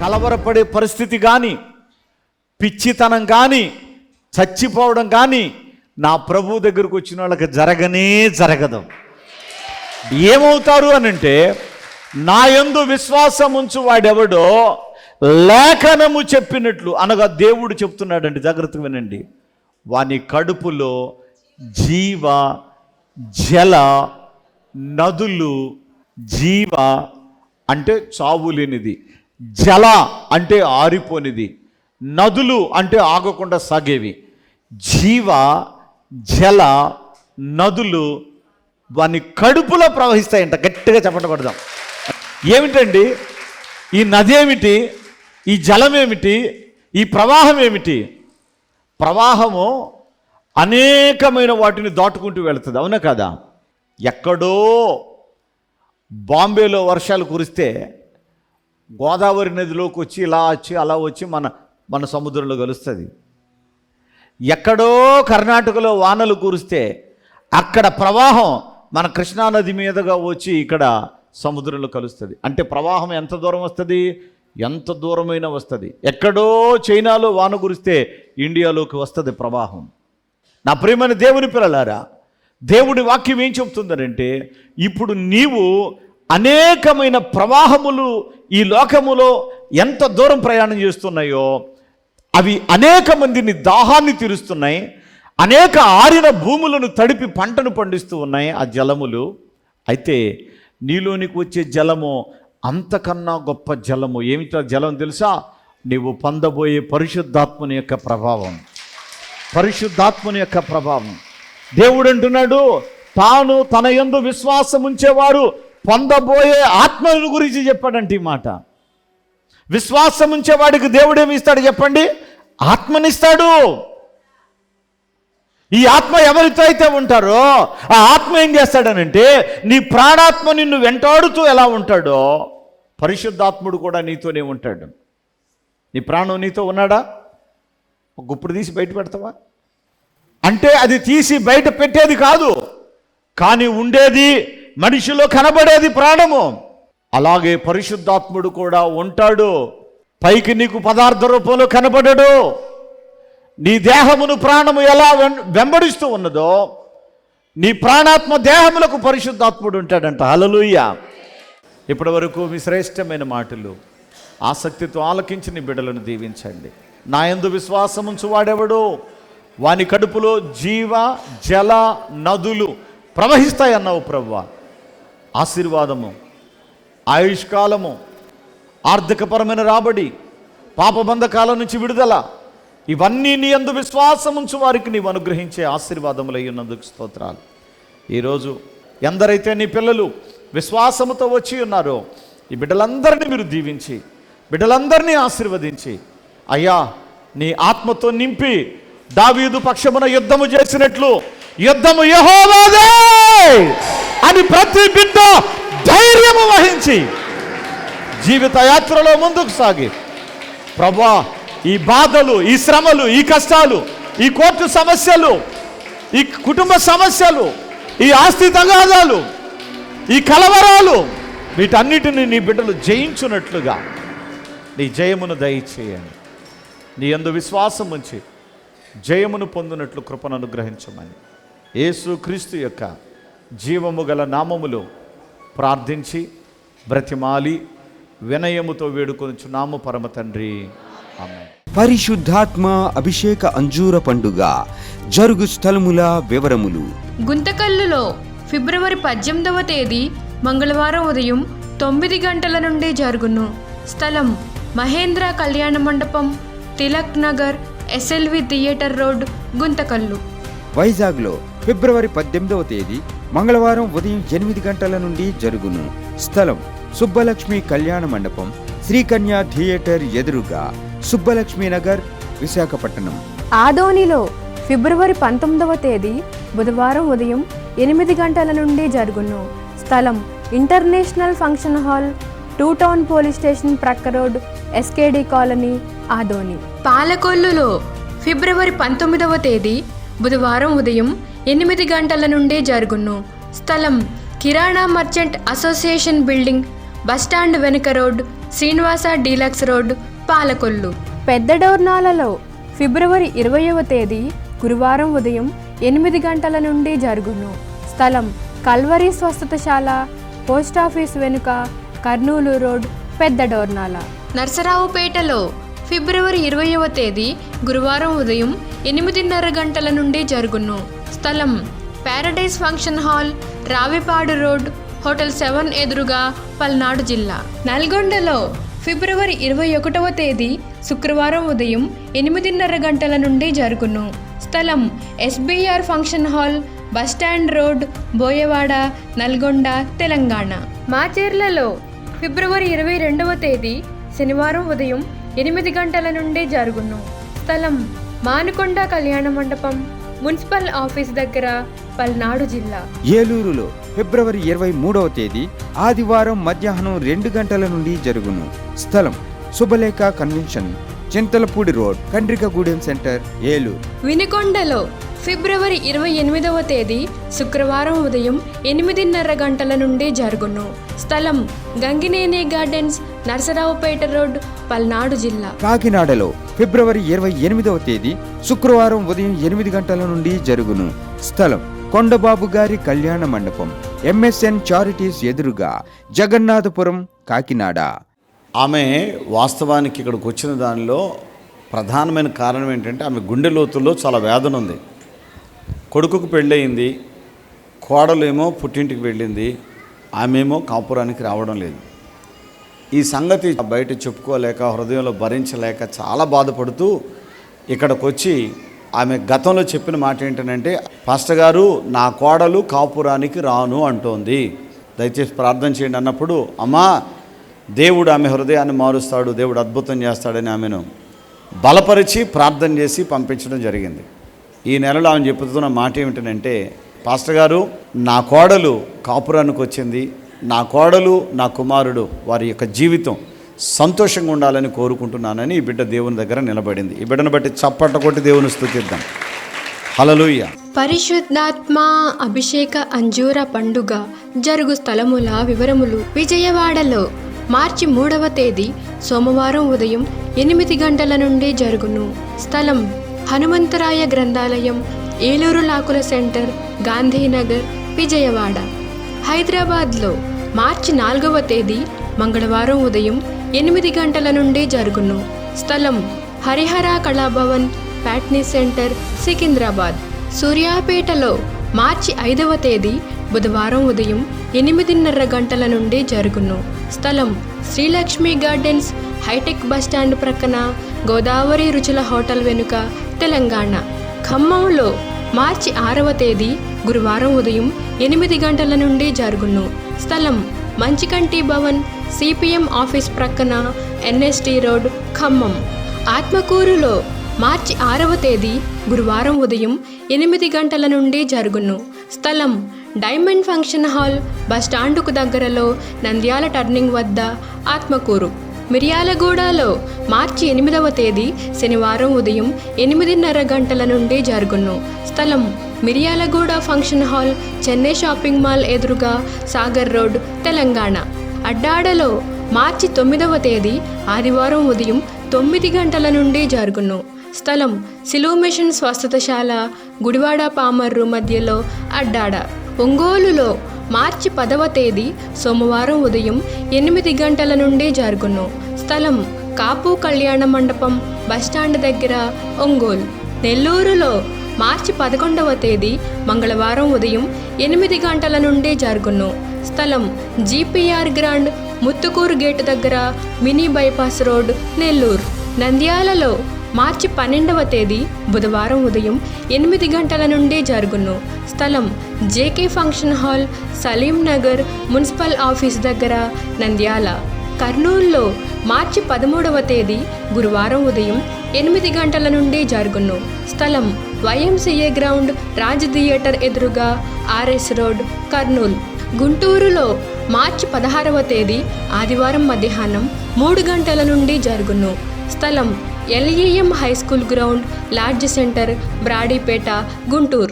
కలవరపడే పరిస్థితి కానీ పిచ్చితనం కానీ చచ్చిపోవడం కానీ నా ప్రభు దగ్గరకు వచ్చిన వాళ్ళకి జరగనే జరగదు. ఏమవుతారు అని అంటే నా యందు విశ్వాసం ఉంచు వాడెవడో లేఖనము చెప్పినట్లు అనగా దేవుడు చెప్తున్నాడండి జాగ్రత్తగా వినండి. వాని కడుపులో జీవ జల నదులు జీవ అంటే చావు లేనిది. జల అంటే ఆరిపోనిది నదులు అంటే ఆగకుండా సాగేవి. జీవ జల నదులు వాని కడుపులో ప్రవహిస్తాయంట. గట్టిగా చెప్పండి పడదాం ఏమిటండి? ఈ నది ఏమిటి? ఈ జలం ఏమిటి? ఈ ప్రవాహం ఏమిటి? ప్రవాహము అనేకమైన వాటిని దాటుకుంటూ వెళుతుంది. అవునా కదా? ఎక్కడో బాంబేలో వర్షాలు కురిస్తే గోదావరి నదిలోకి వచ్చి ఇలా వచ్చి అలా వచ్చి మన మన సముద్రంలో కలుస్తుంది. ఎక్కడో కర్ణాటకలో వానలు కురిస్తే అక్కడ ప్రవాహం మన కృష్ణానది మీదుగా వచ్చి ఇక్కడ సముద్రంలో కలుస్తుంది. అంటే ప్రవాహం ఎంత దూరం వస్తుంది? ఎంత దూరమైన వస్తుంది. ఎక్కడో చైనాలో వాన కురిస్తే ఇండియాలోకి వస్తుంది ప్రవాహం. నా ప్రియమైన దేవుని పిల్లలారా దేవుడి వాక్యం ఏం చెప్తుందనంటే ఇప్పుడు నీవు అనేకమైన ప్రవాహములు ఈ లోకములో ఎంత దూరం ప్రయాణం చేస్తున్నాయో అవి అనేక మందిని దాహాన్ని తీరుస్తున్నాయి అనేక ఆరిన భూములను తడిపి పంటను పండిస్తూ ఉన్నాయి ఆ జలములు. అయితే నీలోనికి వచ్చే జలము అంతకన్నా గొప్ప జలము. ఏమిటో జలం తెలుసా? నీవు పొందబోయే పరిశుద్ధాత్మని యొక్క ప్రభావం. పరిశుద్ధాత్మని యొక్క ప్రభావం. దేవుడు అంటున్నాడు తాను తన ఎందు విశ్వాసం ఉంచేవారు పొందబోయే ఆత్మను గురించి చెప్పాడంటే ఈ మాట. విశ్వాసం ఉంచేవాడికి దేవుడు ఏమి ఇస్తాడు చెప్పండి? ఆత్మనిస్తాడు. ఈ ఆత్మ ఎవరితో అయితే ఉంటారో ఆ ఆత్మ ఏం చేస్తాడనంటే నీ ప్రాణాత్మ నిన్ను వెంటాడుతూ ఎలా ఉంటాడో పరిశుద్ధాత్ముడు కూడా నీతోనే ఉంటాడు. నీ ప్రాణం నీతో ఉన్నాడా? ఒక గుప్పుడు తీసి బయట పెడతావా? అంటే అది తీసి బయట పెట్టేది కాదు. కానీ ఉండేది మనిషిలో కనబడేది ప్రాణము. అలాగే పరిశుద్ధాత్ముడు కూడా ఉంటాడు. పైకి నీకు పదార్థ రూపంలో కనబడడు. నీ దేహమును ప్రాణము ఎలా వెం- వెంబడిస్తూ ఉన్నదో నీ ప్రాణాత్మ దేహములకు పరిశుద్ధాత్ముడు ఉంటాడంట. హలలుయ్య ఇప్పటి వరకు మీ శ్రేష్టమైన మాటలు. ఆసక్తితో ఆలకించి నీ బిడ్డలను దీవించండి. నా ఎందు విశ్వాసముంచు వాడెవడు వాని కడుపులో జీవ జల నదులు ప్రవహిస్తాయన్నావు ప్రవ్వా. ఆశీర్వాదము ఆయుష్కాలము ఆర్థికపరమైన రాబడి పాపబంధకాల నుంచి విడుదల ఇవన్నీ నీ అందు విశ్వాసముంచు వారికి నీవు అనుగ్రహించే ఆశీర్వాదములై ఉన్నందుకు స్తోత్రాలు. ఈరోజు ఎందరైతే నీ పిల్లలు విశ్వాసముతో వచ్చి ఉన్నారో ఈ బిడ్డలందరినీ మీరు దీవించి బిడ్డలందరినీ ఆశీర్వదించి అయ్యా నీ ఆత్మతో నింపి దావీదు పక్షమున యుద్ధము చేసినట్లు యుద్ధము యహోవాదే! అని ప్రతి బిడ్డ ధైర్యము వహించి జీవిత యాత్రలో ముందుకు సాగి. ప్రభా ఈ బాధలు ఈ శ్రమలు ఈ కష్టాలు ఈ కోర్టు సమస్యలు ఈ కుటుంబ సమస్యలు ఈ ఆస్తి తగాదాలు ఈ కలవరాలు వీటన్నిటిని నీ బిడ్డలు జయించున్నట్లుగా నీ జయమును దయచేయండి. నీ అందు విశ్వాసం ఉంచి జయమును పొందినట్లు కృపను అనుగ్రహించమని. యేసు క్రీస్తు యొక్క జీవము గల నామములో ప్రార్థించి బ్రతిమాలి వినయముతో వేడుకొనుచు నామ పరమ తండ్రి. పరిశుద్ధాత్మ అభిషేక అంజూర పండుగ జరుగు స్థలముల వివరములు. గుంతకల్లులో ఫిబ్రవరి పద్దెనిమిదవ తేదీ మంగళవారం ఉదయం తొమ్మిది గంటల నుండి జరుగును. స్థలం Mahendra Kalyana Mandapam Tilak Nagar SLV theatre road Guntakal. వైజాగ్లో ఫిబ్రవరి పద్దెనిమిదవ తేదీ మంగళవారం ఉదయం ఎనిమిది గంటల నుండి జరుగును. స్థలం సుబ్బలక్ష్మి కళ్యాణ మండపం శ్రీకన్య థియేటర్ ఎదురుగా సుబ్బలక్ష్మి నగర్ విశాఖపట్నం. ఆదోనిలో ఫిబ్రవరి పంతొమ్మిదవ తేదీ బుధవారం ఉదయం ఎనిమిది గంటల నుండి జరుగును. స్థలం international function hall two town police station ప్రక్క రోడ్ ఎస్కేడి కాలనీ ఆదోని. పాలకొల్లులో ఫిబ్రవరి పంతొమ్మిదవ తేదీ బుధవారం ఉదయం ఎనిమిది గంటల నుండి జరుగును. స్థలం Kirana merchant association building bus stand వెనుక road Srinivasa deluxe road Palakollu. పెద్ద డోర్నాలలో ఫిబ్రవరి ఇరవైవ తేదీ గురువారం ఉదయం ఎనిమిది గంటల నుండి జరుగును. స్థలం కల్వరి స్వస్థతశాల పోస్టాఫీస్ వెనుక కర్నూలు రోడ్ పెద్ద డోర్నాల. నర్సరావుపేటలో ఫిబ్రవరి ఇరవయవ తేదీ గురువారం ఉదయం ఎనిమిదిన్నర గంటల నుండి జరుగును. స్థలం paradise function hall Ravipadu road hotel seven ఎదురుగా పల్నాడు జిల్లా. నల్గొండలో ఫిబ్రవరి ఇరవై ఒకటవ తేదీ శుక్రవారం ఉదయం ఎనిమిదిన్నర గంటల నుండి జరుగును. స్థలం SBR function hall bus stand road Boyawada Nalgonda Telangana. మాచేర్లలో ఫిబ్రవరి ఇరవై రెండవ తేదీ శనివారం ఉదయం ఎనిమిది గంటల నుండి జరుగును. స్థలం మానుకొండ కళ్యాణ మండపం మున్సిపల్ ఆఫీస్ దగ్గర పల్నాడు జిల్లా. ఏలూరులో ఫిబ్రవరి ఇరవై మూడవ తేదీ ఆదివారం మధ్యాహ్నం రెండు గంటల నుండి జరుగును. స్థలం Subhalekha convention Chintalapudi road Kandrikagudem centre Eluru. వినుకొండలో ఫిబ్రవరి ఇరవై ఎనిమిదవ తేదీ శుక్రవారం ఉదయం ఎనిమిదిన్నర గంటల నుండి జరుగును. స్థలం గంగినేని గార్డెన్స్ నరసరావుపేట రోడ్ పల్నాడు జిల్లా. కాకినాడలో ఫిబ్రవరి ఇరవై ఎనిమిదవ తేదీ శుక్రవారం ఉదయం ఎనిమిది గంటల నుండి జరుగును. స్థలం కొండబాబు గారి కళ్యాణ మండపం ఎంఎస్ఎన్ చారిటీస్ ఎదురుగా జగన్నాథపురం కాకినాడ. ఆమె వాస్తవానికి ఇక్కడికి వచ్చిన దానిలో ప్రధానమైన కారణం ఏంటంటే ఆమె గుండె లోతుల్లో చాలా వేదన ఉంది. కొడుకుకు పెళ్ళయింది కోడలేమో పుట్టింటికి వెళ్ళింది ఆమెమో కాపురానికి రావడం లేదు. ఈ సంగతి బయట చెప్పుకోలేక హృదయంలో భరించలేక చాలా బాధపడుతూ ఇక్కడికి వచ్చి ఆమె గతంలో చెప్పిన మాట ఏంటంటే పాస్టర్ గారు నా కోడలు కాపురానికి రాను అంటోంది. దయచేసి ప్రార్థన చేయండి అన్నప్పుడు అమ్మా దేవుడు ఆమె హృదయాన్ని మారుస్తాడు దేవుడు అద్భుతం చేస్తాడని ఆమెను బలపరిచి ప్రార్థన చేసి పంపించడం జరిగింది. ఈ నెలలో ఆమె చెప్పుతున్న మాట ఏమిటంటే పాస్టర్ గారు నా కోడలు కాపురానికి వచ్చింది నా కోడలు నా కుమారుడు వారి యొక్క జీవితం సంతోషంగా ఉండాలని కోరుకుంటున్నానని ఈ బిడ్డ దేవుని దగ్గర నిలబడింది. ఈ బిడ్డను బట్టి చప్పట్ల కొట్టి దేవుని స్థుతిద్దాం. హలలుయ్య పరిశుద్ధాత్మ అభిషేక అంజూర పండుగ జరుగు స్థలముల వివరములు విజయవాడలో మార్చి మూడవ తేదీ సోమవారం ఉదయం ఎనిమిది గంటల నుండి జరుగును. స్థలం హనుమంతరాయ గ్రంథాలయం ఏలూరు లాకుల సెంటర్ గాంధీనగర్ విజయవాడ. హైదరాబాద్లో మార్చి నాలుగవ తేదీ మంగళవారం ఉదయం ఎనిమిది గంటల నుండి జరుగును. స్థలం హరిహర కళాభవన్ ప్యాట్నీ సెంటర్ సికింద్రాబాద్. సూర్యాపేటలో మార్చి ఐదవ తేదీ బుధవారం ఉదయం ఎనిమిదిన్నర గంటల నుండి జరుగును. స్థలం శ్రీలక్ష్మి గార్డెన్స్ హైటెక్ బస్టాండ్ ప్రక్కన గోదావరి రుచుల హోటల్ వెనుక తెలంగాణ. ఖమ్మంలో మార్చి ఆరవ తేదీ గురువారం ఉదయం ఎనిమిది గంటల నుండి జరుగును. స్థలం మంచికంటి భవన్ సిపిఎం ఆఫీస్ ప్రక్కన ఎన్ఎస్టి రోడ్ ఖమ్మం. ఆత్మకూరులో మార్చి ఆరవ తేదీ గురువారం ఉదయం ఎనిమిది గంటల నుండి జరుగును. స్థలం డైమండ్ ఫంక్షన్ హాల్ బస్టాండుకు దగ్గరలో నంద్యాల టర్నింగ్ వద్ద ఆత్మకూరు. మిర్యాలగూడలో మార్చి ఎనిమిదవ తేదీ శనివారం ఉదయం ఎనిమిదిన్నర గంటల నుండి జరుగును. స్థలం Miryalaguda function hall Chennai shopping mall ఎదురుగా సాగర్ రోడ్ తెలంగాణ. అడ్డాడలో మార్చి తొమ్మిదవ తేదీ ఆదివారం ఉదయం తొమ్మిది గంటల నుండి జరుగును. స్థలం సిలువ మిషన్ స్వస్థతశాల గుడివాడ పామర్రు మధ్యలో అడ్డాడ. ఒంగోలులో మార్చి పదవ తేదీ సోమవారం ఉదయం ఎనిమిది గంటల నుండి జరుగును. స్థలం కాపు కళ్యాణ మండపం బస్టాండ్ దగ్గర ఒంగోలు. నెల్లూరులో మార్చి పదకొండవ తేదీ మంగళవారం ఉదయం ఎనిమిది గంటల నుండి జరుగును. స్థలం జీపీఆర్ గ్రాండ్ ముత్తుకూరు గేటు దగ్గర మినీ బైపాస్ రోడ్ నెల్లూరు. నంద్యాలలో మార్చి పన్నెండవ తేదీ బుధవారం ఉదయం ఎనిమిది గంటల నుండి జరుగును. స్థలం JK function hall Salim Nagar municipal office దగ్గర నంద్యాల. కర్నూలులో మార్చి పదమూడవ తేదీ గురువారం ఉదయం ఎనిమిది గంటల నుండి జరుగును. స్థలం వైఎంసీఏ గ్రౌండ్ రాజ్ థియేటర్ ఎదురుగా ఆర్ఎస్ రోడ్ కర్నూల్. గుంటూరులో మార్చి పదహారవ తేదీ ఆదివారం మధ్యాహ్నం మూడు గంటల నుండి జరుగును. స్థలం LEM high school ground lodge centre Brodipet Guntur.